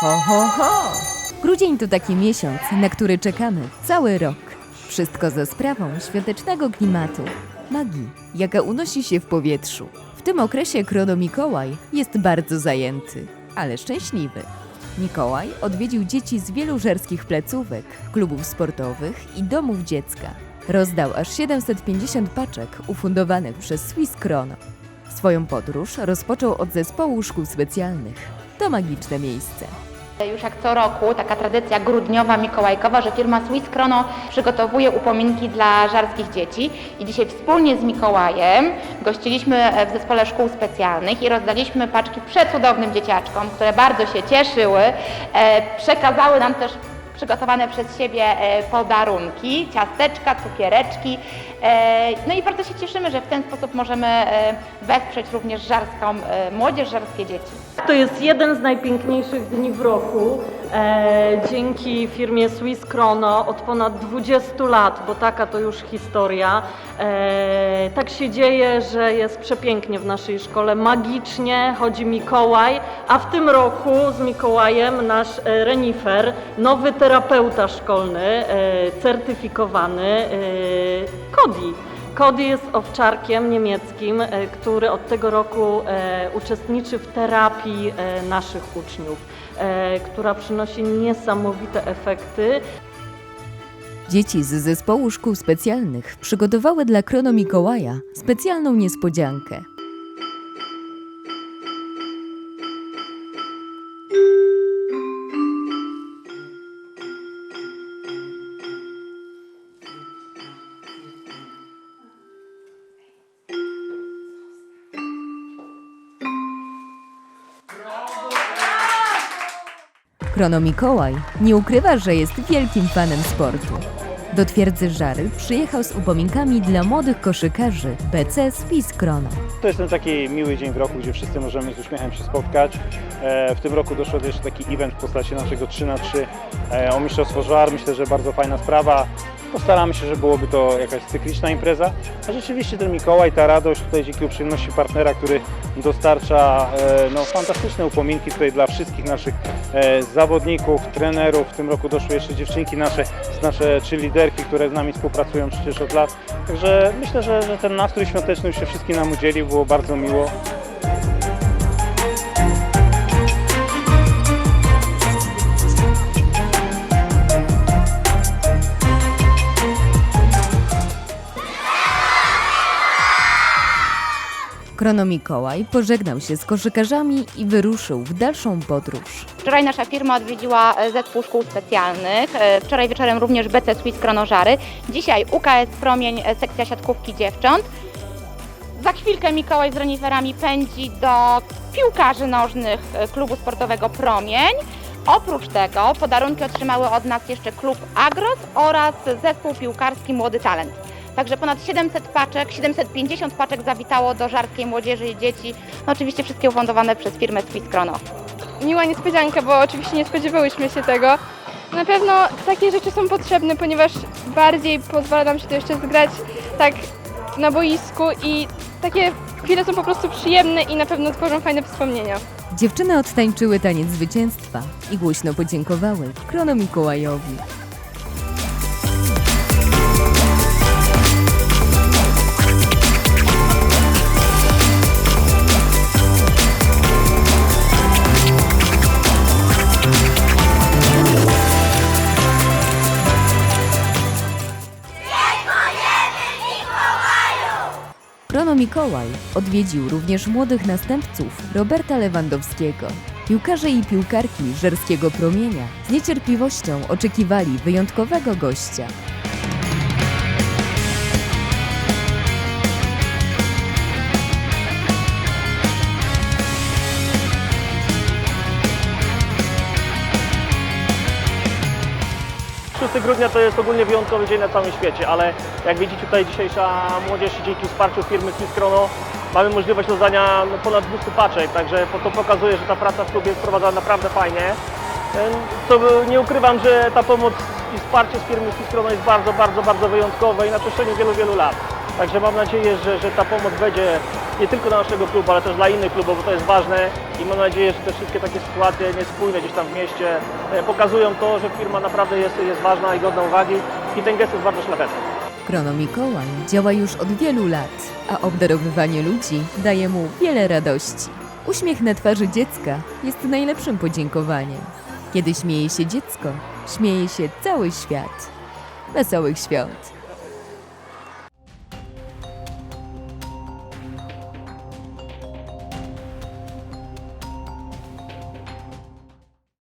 Ho, ho, ho! Grudzień to taki miesiąc, na który czekamy cały rok. Wszystko za sprawą świątecznego klimatu, magii, jaka unosi się w powietrzu. W tym okresie Krono Mikołaj jest bardzo zajęty, ale szczęśliwy. Mikołaj odwiedził dzieci z wielu żerskich placówek, klubów sportowych i domów dziecka. Rozdał aż 750 paczek ufundowanych przez Swiss Krono. Swoją podróż rozpoczął od zespołu szkół specjalnych. To magiczne miejsce. Już jak co roku taka tradycja grudniowa, mikołajkowa, że firma Swiss Chrono przygotowuje upominki dla żarskich dzieci i dzisiaj wspólnie z Mikołajem gościliśmy w zespole szkół specjalnych i rozdaliśmy paczki przecudownym dzieciaczkom, które bardzo się cieszyły, e, przekazały nam też przygotowane przez siebie e, podarunki, ciasteczka, cukiereczki. E, No i bardzo się cieszymy, że w ten sposób możemy e, wesprzeć również żarską młodzież, żarskie dzieci. To jest jeden z najpiękniejszych dni w roku. E, dzięki firmie Swiss Chrono od ponad 20 lat, bo taka to już historia. E, tak się dzieje, że jest przepięknie w naszej szkole, magicznie chodzi Mikołaj, a w tym roku z Mikołajem nasz e, renifer, nowy terapeuta szkolny, certyfikowany Kodi. Cody jest owczarkiem niemieckim, e, który od tego roku e, uczestniczy w terapii e, naszych uczniów, która przynosi niesamowite efekty. Dzieci z zespołu szkół specjalnych przygotowały dla Krono Mikołaja specjalną niespodziankę. Krono Mikołaj nie ukrywa, że jest wielkim fanem sportu. Do twierdzy Żary przyjechał z upominkami dla młodych koszykarzy BC Swiss Krono. To jest ten taki miły dzień w roku, gdzie wszyscy możemy z uśmiechem się spotkać. E, W tym roku doszło też taki event w postaci naszego 3 na 3 e, o Mistrzostwo Żar. Myślę, że bardzo fajna sprawa. Postaramy się, że byłoby to jakaś cykliczna impreza. A rzeczywiście ten Mikołaj, ta radość tutaj dzięki uprzejmości partnera, który dostarcza e, no, fantastyczne upominki tutaj dla wszystkich naszych e, zawodników, trenerów. W tym roku doszły jeszcze dziewczynki nasze, nasze trzy liderki, które z nami współpracują przecież od lat. Także myślę, że, że ten nastrój świąteczny już się wszystkim nam udzielił, było bardzo miło. Krono Mikołaj pożegnał się z koszykarzami i wyruszył w dalszą podróż. Wczoraj nasza firma odwiedziła e, zespół szkół specjalnych, e, wczoraj wieczorem również BC Swiss Kronożary, dzisiaj UKS Promień, e, sekcja siatkówki dziewcząt. Za chwilkę Mikołaj z reniferami pędzi do piłkarzy nożnych klubu sportowego Promień. Oprócz tego podarunki otrzymały od nas jeszcze klub Agros oraz zespół piłkarski Młody Talent. Także ponad 700 paczek, 750 paczek zawitało do żarskiej młodzieży i dzieci. No oczywiście wszystkie ufundowane przez firmę Swiss Krono. miła niespodzianka, bo oczywiście nie spodziewałyśmy się tego. Na pewno takie rzeczy są potrzebne, ponieważ bardziej pozwala nam się to jeszcze zgrać tak na boisku i takie chwile są po prostu przyjemne i na pewno tworzą fajne wspomnienia. Dziewczyny odtańczyły taniec zwycięstwa i głośno podziękowały Krono Mikołajowi. Krono Mikołaj odwiedził również młodych następców Roberta Lewandowskiego. Piłkarze i piłkarki żerskiego promienia z niecierpliwością oczekiwali wyjątkowego gościa. Grudnia to jest ogólnie wyjątkowy dzień na całym świecie, ale jak widzicie tutaj dzisiejsza młodzież dzięki wsparciu firmy Swiss Chrono mamy możliwość rozdania no, ponad 200 paczek, także to pokazuje, że ta praca w klubie jest prowadzona naprawdę fajnie. To by- nie ukrywam, że ta pomoc i wsparcie z firmy Swiss Chrono jest bardzo, bardzo, bardzo wyjątkowe i na przestrzeni wielu, wielu lat. Także mam nadzieję, że, że ta pomoc będzie nie tylko dla naszego klubu, ale też dla innych klubów, bo to jest ważne i mam nadzieję, że te wszystkie takie sytuacje niespójne gdzieś tam w mieście e, pokazują to, że firma naprawdę jest, jest ważna i godna uwagi i ten gest jest bardzo szlachetny. Krono Mikołaj działa już od wielu lat, a obdarowywanie ludzi daje mu wiele radości. Uśmiech na twarzy dziecka jest najlepszym podziękowaniem. Kiedy śmieje się dziecko, śmieje się cały świat. Wesołych świąt!